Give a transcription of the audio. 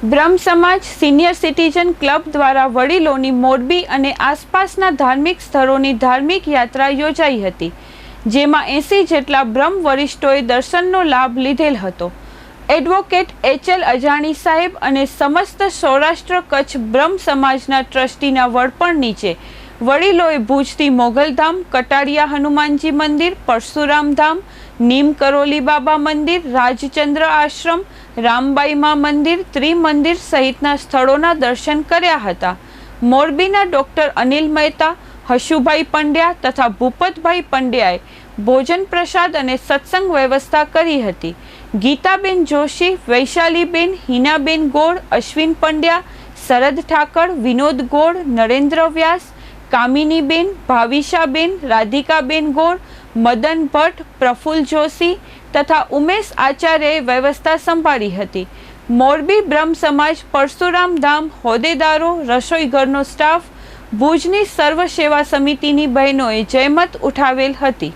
બ્રહ્મ સમાજ senior citizen club દ્વારા વડીલોની મોરબી અને આસપાસના ધાર્મિક સ્થળોની ધાર્મિક યાત્રા યોજાઈ હતી, જેમાં એંસી જેટલા બ્રહ્મ વરિષ્ઠોએ દર્શનનો લાભ લીધેલ હતો. એડવોકેટ એચ એલ અજાણી સાહેબ અને સમસ્ત સૌરાષ્ટ્ર કચ્છ બ્રહ્મ સમાજના ટ્રસ્ટીના વડપણ નીચે વડીલોએ ભુજથી મોગલધામ, કટારિયા હનુમાનજી મંદિર, પરશુરામ ધામ, નીમ કરોલી બાબા મંદિર, રાજચંદ્ર આશ્રમ રામબાઈમા મંદિર, ત્રિમંદિર સહિતના સ્થળોના દર્શન કર્યા હતા. મોરબીના ડોક્ટર અનિલ મહેતા, હશુભાઈ પંડ્યા તથા ભૂપતભાઈ પંડ્યાએ ભોજન પ્રસાદ અને સત્સંગ વ્યવસ્થા કરી હતી. ગીતાબેન જોશી, વૈશાલીબેન, હિનાબેન ગોળ, અશ્વિન પંડ્યા, શરદ ઠાકર, વિનોદ ગોળ, નરેન્દ્ર વ્યાસ કામિનીબેન, ભાવિશાબેન, રાધિકાબેન ગોળ, મદન ભટ્ટ, પ્રફુલ જોશી તથા ઉમેશ આચાર્યએ વ્યવસ્થા સંભાળી હતી. મોરબી બ્રહ્મ સમાજ પરશુરામ ધામ, હોદ્દેદારો, રસોઈઘરનો સ્ટાફ, ભુજની સર્વ સેવા સમિતિની બહેનોએ જહેમત ઉઠાવેલ હતી.